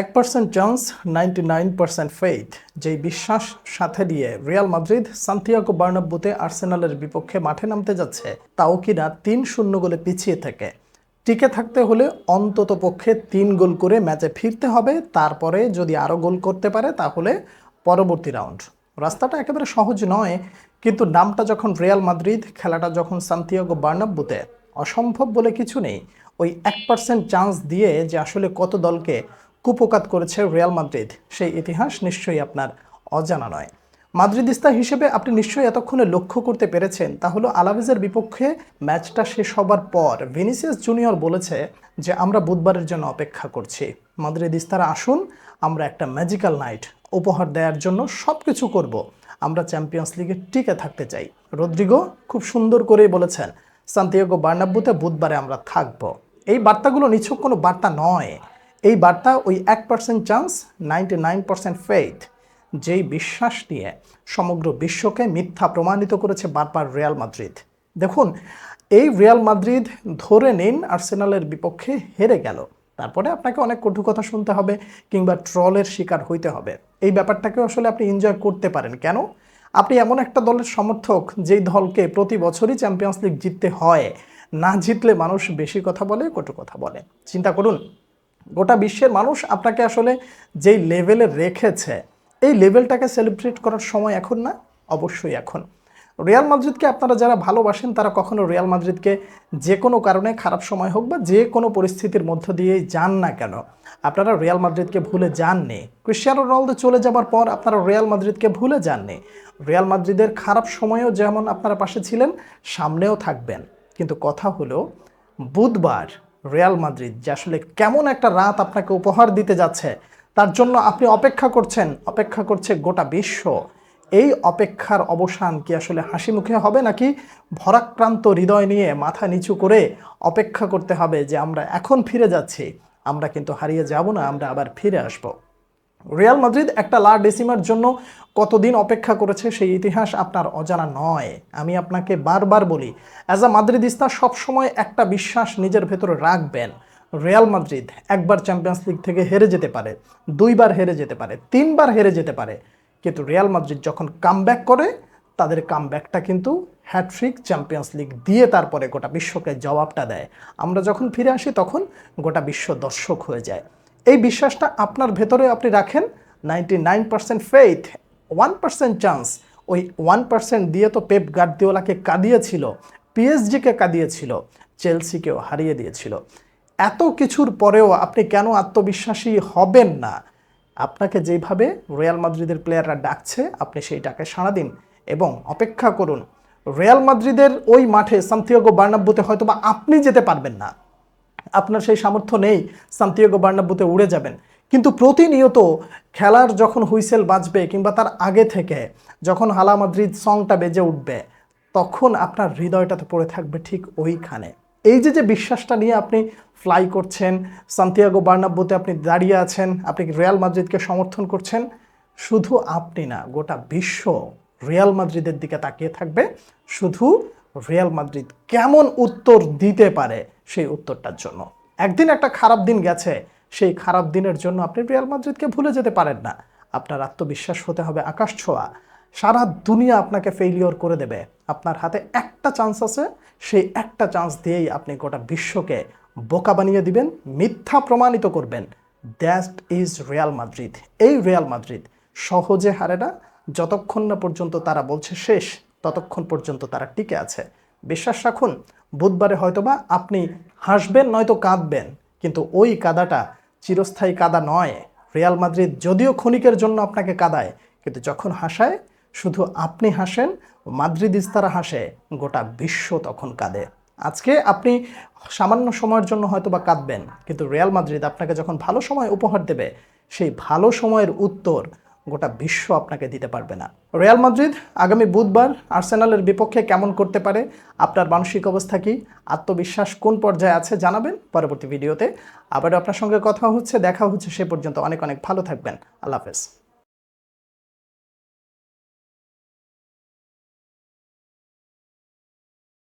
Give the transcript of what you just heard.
এক percent chance ninety nine percent faith যেই বিশ্বাস সাথে নিয়ে রিয়াল মাদ্রিদ সান্তিয়াগো বার্নাব্বুতে আর্সেনালের বিপক্ষে মাঠে নামতে যাচ্ছে, তাও কিনা তিন শূন্য গোলে পিছিয়ে থাকে। টিকে থাকতে হলে অন্তত পক্ষে তিন গোল করে ম্যাচে ফিরতে হবে, তারপরে যদি আরও গোল করতে পারে, তাহলে পরবর্তী রাউন্ড। রাস্তাটা একেবারে সহজ নয়, কিন্তু নামটা যখন রিয়াল মাদ্রিদ খেলাটা যখন সান্তিয়াগো বার্নাব্বুতে অসম্ভব বলে কিছু নেই। ওই এক পার্সেন্ট চান্স দিয়ে যে আসলে কত দলকে কুপকাত করেছে রিয়াল মাদ্রিদ। সেই ইতিহাস নিশ্চয়ই আপনার অজানা নয়। মাদ্রিদিস্তা হিসেবে আপনি নিশ্চয়ই এতক্ষণে লক্ষ্য করতে পেরেছেন, তা হলো আলাভেজের বিপক্ষে ম্যাচটা শেষ হবার পর ভিনিসিয়াস জুনিয়র বলেছে যে, আমরা বুধবারের জন্য অপেক্ষা করছি। মাদ্রিদিস্তারা আসুন, আমরা একটা ম্যাজিক্যাল নাইট উপহার দেওয়ার জন্য সব কিছু করব। আমরা চ্যাম্পিয়ন্স লিগে টিকে থাকতে চাই। রদ্রিগো খুব সুন্দর করেই বলেছেন, সান্তিয়াগো বার্নাব্বুতে বুধবারে আমরা থাকব। এই বার্তাগুলো নিছক কোনো বার্তা নয়। এই বার্তা ওই এক percent chance ninety nine percent faith যেই বিশ্বাস নিয়ে সমগ্র বিশ্বকে মিথ্যা প্রমাণিত করেছে বারবার রিয়াল মাদ্রিদ। দেখুন, এই রিয়াল মাদ্রিদ ধরে নিন আর্সেনালের বিপক্ষে হেরে গেল। তারপরে আপনাকে অনেক কটু কথা শুনতে হবে কিংবা ট্রলের শিকার হইতে হবে। এই ব্যাপারটাকে আসলে আপনি এনজয় করতে পারেন। কেন? আপনি এমন একটা দলের সমর্থক যেই দলকে প্রতি বছরই চ্যাম্পিয়ন্স লিগ জিততে হয়। না জিতলে মানুষ বেশি কথা বলে, কটু কথা বলে। চিন্তা করুন। গোটা বিশ্বের মানুষ আপনাকে আসলে যেই লেভেলে রেখেছে, এই লেভেলটাকে সেলিব্রেট করার সময় এখন না? অবশ্যই এখন। রিয়াল মাদ্রিদকে আপনারা যারা ভালোবাসেন, তারা কখনো রিয়াল মাদ্রিদকে যে কোনো কারণে খারাপ সময় হোক বা যে কোনো পরিস্থিতির মধ্য দিয়েই যান না কেন। আপনারা রিয়াল মাদ্রিদকে ভুলে যাননি। ক্রিশ্চিয়ানো রোনালদো চলে যাবার পর আপনারা রিয়াল মাদ্রিদকে ভুলে যাননি। রিয়াল মাদ্রিদের খারাপ সময়েও যেমন আপনারা পাশে ছিলেন, সামনেও থাকবেন। কিন্তু কথা হলো, বুধবার রিয়াল মাদ্রিদ, যে আসলে কেমন একটা রাত আপনাকে উপহার দিতে যাচ্ছে, তার জন্য আপনি অপেক্ষা করছেন, অপেক্ষা করছে গোটা বিশ্ব। এই অপেক্ষার অবসান কি আসলে হাসি মুখে হবে নাকি ভরাক্রান্ত হৃদয় নিয়ে মাথা নিচু করে অপেক্ষা করতে হবে যে আমরা এখন ফিরে যাচ্ছি, আমরা কিন্তু হারিয়ে যাব না, আমরা আবার ফিরে আসব? রিয়াল মাদ্রিদ একটা লা ডেসিমার জন্য কতদিন অপেক্ষা করেছে সেই ইতিহাস আপনার অজানা নয়। আমি আপনাকে বারবার বলি অ্যাজ আ মাদ্রিদিস্তা সবসময় একটা বিশ্বাস নিজের ভেতরে রাখবেন। রিয়াল মাদ্রিদ একবার চ্যাম্পিয়ন্স লিগ থেকে হেরে যেতে পারে, দুইবার হেরে যেতে পারে, তিনবার হেরে যেতে পারে। কিন্তু রিয়াল মাদ্রিদ যখন কামব্যাক করে, তাদের কামব্যাকটা কিন্তু হ্যাট্রিক চ্যাম্পিয়ন্স লিগ দিয়ে তারপরে গোটা বিশ্বকে জবাবটা দেয়। আমরা যখন ফিরে আসি তখন গোটা বিশ্ব দর্শক হয়ে যায়। এই বিশ্বাসটা আপনার ভেতরে আপনি রাখেন ninety nine percent faith one percent chance ওই ওয়ান পার্সেন্ট দিয়ে তো পেপ গার্দিওলাকে কাঁদিয়েছিল পিএসজিকে কাঁদিয়েছিল চেলসিকেও হারিয়ে দিয়েছিল। এত কিছুর পরেও আপনি কেন আত্মবিশ্বাসী হবেন না? আপনাকে যেভাবে রিয়াল মাদ্রিদের প্লেয়াররা ডাকছে, আপনি সেই ডাকে সাড়া দিন এবং অপেক্ষা করুন। রিয়াল মাদ্রিদের ওই মাঠে সান্তিয়াগো বার্নাব্বুতে হয়তো বা আপনি যেতে পারবেন না। আপনার সেই সামর্থ্য নেই, সান্তিয়াগো বার্নাব্বুতে উড়ে যাবেন। কিন্তু প্রতিনিয়ত খেলার যখন হুইসেল বাজবে কিংবা তার আগে থেকে যখন হালা মাদ্রিদ সংটা বেজে উঠবে, তখন আপনার হৃদয়টাতে পড়ে থাকবে ঠিক ওইখানে। এই যে যে বিশ্বাসটা নিয়ে আপনি ফ্লাই করছেন, সান্তিয়াগো বার্নাব্বুতে আপনি দাঁড়িয়ে আছেন, আপনি রিয়াল মাদ্রিদকে সমর্থন করছেন? শুধু আপনি না, গোটা বিশ্ব রিয়াল মাদ্রিদের দিকে তাকিয়ে থাকবে। শুধু রিয়াল মাদ্রিদ কেমন উত্তর দিতে পারে সেই উত্তরটার জন্য। একদিন একটা খারাপ দিন গেছে, সেই খারাপ দিনের জন্য আপনি রিয়াল মাদ্রিদকে ভুলে যেতে পারেন না। আপনার আত্মবিশ্বাস হতে হবে আকাশ ছোঁয়া। সারা দুনিয়া আপনাকে ফেইলিওর করে দেবে। আপনার হাতে একটা চান্স আছে, সেই একটা চান্স দিয়েই আপনি গোটা বিশ্বকে বোকা বানিয়ে দিবেন, মিথ্যা প্রমাণিত করবেন। দ্যাট ইজ রিয়াল মাদ্রিদ এই রিয়াল মাদ্রিদ সহজে হারে না, যতক্ষণ না পর্যন্ত তারা বলছে শেষ, ততক্ষণ পর্যন্ত তারা টিকে আছে। বিশ্বাস রাখুন, বুধবারে হয়তোবা আপনি হাসবেন, নয়তো কাঁদবেন, কিন্তু ওই কাদাটা চিরস্থায়ী কাদা নয়। রিয়াল মাদ্রিদ যদিও ক্ষণিকের জন্য আপনাকে কাদায়, কিন্তু যখন হাসায়, শুধু আপনি হাসেন মাদ্রিদিস্তারা হাসে, গোটা বিশ্ব তখন কাঁদে। আজকে আপনি সামান্য সময়ের জন্য হয়তো বা কাঁদবেন, কিন্তু রিয়াল মাদ্রিদ আপনাকে যখন ভালো সময় উপহার দেবে, সেই ভালো সময়ের উত্তর গোটা বিশ্ব আপনাকে দিতে পারবে না। রিয়াল মাদ্রিদ আগামী বুধবার আর্সেনালের বিপক্ষে কেমন করতে পারে, আপনার মানসিক অবস্থা কি, আত্মবিশ্বাস কোন পর্যায়ে আছে জানাবেন পরবর্তী ভিডিওতে। আবারও আপনার সঙ্গে কথা হচ্ছে, দেখা হচ্ছে সে পর্যন্ত। অনেক অনেক ভালো থাকবেন। আল্লাহ হাফেজ।